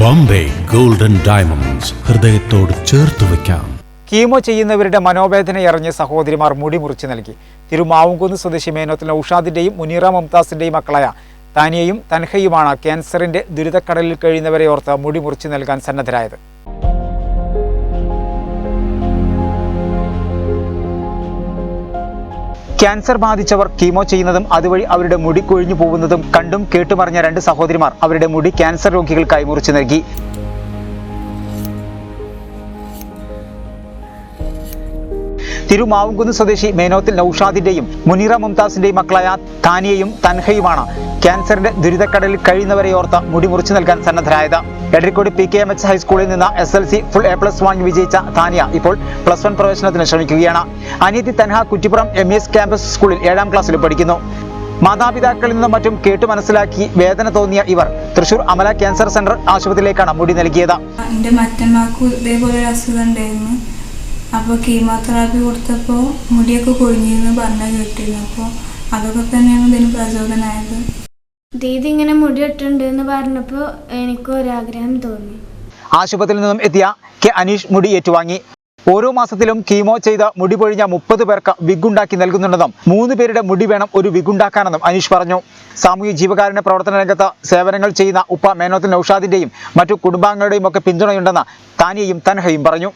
Bombay golden diamonds ഹൃദയത്തോട് ചേർത്ത് വയ്ക്കാം. കീമോ ചെയ്യുന്നവരുടെ മനോവേദനയറിഞ്ഞ് സഹോദരിമാർ മുടി മുറിച്ച് നൽകി. തിരുമാവുംകുന്ന് സ്വദേശി മേനോത്തിൽ ഉഷാദിന്റെയും മുനീറ മുംതാസിന്റെയും മക്കളായ താനിയയും തൻഹയുമാണ് ക്യാൻസറിന്റെ ദുരിതക്കടലിൽ കഴിയുന്നവരെ ഓർത്ത് മുടി മുറിച്ച് നൽകാൻ സന്നദ്ധരായത്. ക്യാൻസർ ബാധിച്ചവർ കീമോ ചെയ്യുന്നതും അതുവഴി അവരുടെ മുടി കൊഴിഞ്ഞു പോകുന്നതും കണ്ടും കേട്ടുമറിഞ്ഞ രണ്ട് സഹോദരിമാർ അവരുടെ മുടി ക്യാൻസർ രോഗികൾക്കായി മുറിച്ചു നൽകി. തിരുമാവുംകുന്ന് സ്വദേശി മേനോത്തിൽ നൌഷാദിന്റെയും മുനീറ മുംതാസിന്റെയും മക്കളായ താനിയയും തൻഹയുമാണ് ക്യാൻസറിന്റെ ദുരിതക്കടലിൽ കഴിയുന്നവരെ ഓർത്ത മുടി മുറിച്ചു നൽകാൻ സന്നദ്ധരായത്. Edarikode P K M H ഹൈസ്കൂളിൽ നിന്ന് S L C full A plus വാങ്ങി വിജയിച്ച താനിയ ഇപ്പോൾ പ്ലസ് വൺ പ്രവേശനത്തിന് ശ്രമിക്കുകയാണ്. അനീതി തൻഹ കുറ്റിപ്പുറം എം എസ് ക്യാമ്പസ് സ്കൂളിൽ ഏഴാം ക്ലാസ്സിൽ പഠിക്കുന്നു. മാതാപിതാക്കളിൽ നിന്നും മറ്റും കേട്ടു മനസ്സിലാക്കി വേദന തോന്നിയ ഇവർ തൃശൂർ അമല ക്യാൻസർ സെന്റർ ആശുപത്രിയിലേക്കാണ് മുടി നൽകിയത്. എന്റെ മറ്റന്മാർക്ക് ഇതേപോലെ അസുഖം ഉണ്ടായിരുന്നു. അപ്പോൾ കീമോതെറാപ്പി കൊടുത്തപ്പോൾ മുടിയൊക്കെ കൊഴിഞ്ഞിരുന്നു പറഞ്ഞ കേട്ടിരുന്നു. അപ്പോൾ അതൊക്കെ തന്നെയാണ് ഇതിന് പ്രചോദനമായത് ദീദി ഇങ്ങനെ മുടി വെട്ടുണ്ട് എന്ന് പറഞ്ഞപ്പോൾ എനിക്കും ഒരാഗ്രഹം തോന്നി. ആശുപത്രിയിൽ നിന്നും എത്തിയ കെ അനീഷ് മുടി ഏറ്റുവാങ്ങി. ഓരോ മാസത്തിലും കീമോ ചെയ്ത മുടി പൊഴിഞ്ഞ മുപ്പത് പേർക്ക് വിഗുണ്ടാക്കി നൽകുന്നുണ്ടെന്നും മൂന്ന് പേരുടെ മുടി വേണം ഒരു വിഗുണ്ടാക്കാനെന്നും അനീഷ് പറഞ്ഞു. സാമൂഹ്യ ജീവകാരുണ്യ പ്രവർത്തന രംഗത്ത് സേവനങ്ങൾ ചെയ്യുന്ന ഉപ്പ മേനോത്തിൽ മറ്റു കുടുംബാംഗങ്ങളുടെയും ഒക്കെ പിന്തുണയുണ്ടെന്ന് താനിയയും തൻഹയും പറഞ്ഞു.